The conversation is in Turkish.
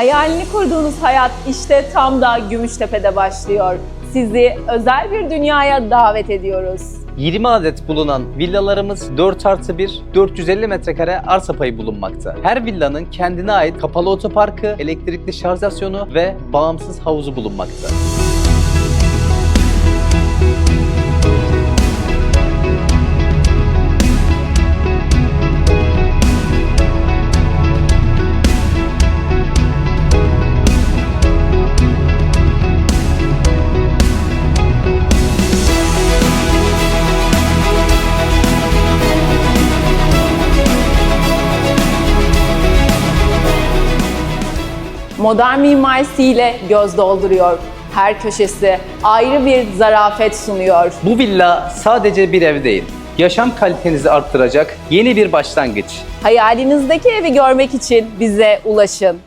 Hayalini kurduğunuz hayat işte tam da Gümüştepe'de başlıyor. Sizi özel bir dünyaya davet ediyoruz. 20 adet bulunan villalarımız 4 artı 1, 450 metrekare arsa payı bulunmakta. Her villanın kendine ait kapalı otoparkı, elektrikli şarj ve bağımsız havuzu bulunmakta. Modern mimarisiyle göz dolduruyor. Her köşesi ayrı bir zarafet sunuyor. Bu villa sadece bir ev değil, yaşam kalitenizi arttıracak yeni bir başlangıç. Hayalinizdeki evi görmek için bize ulaşın.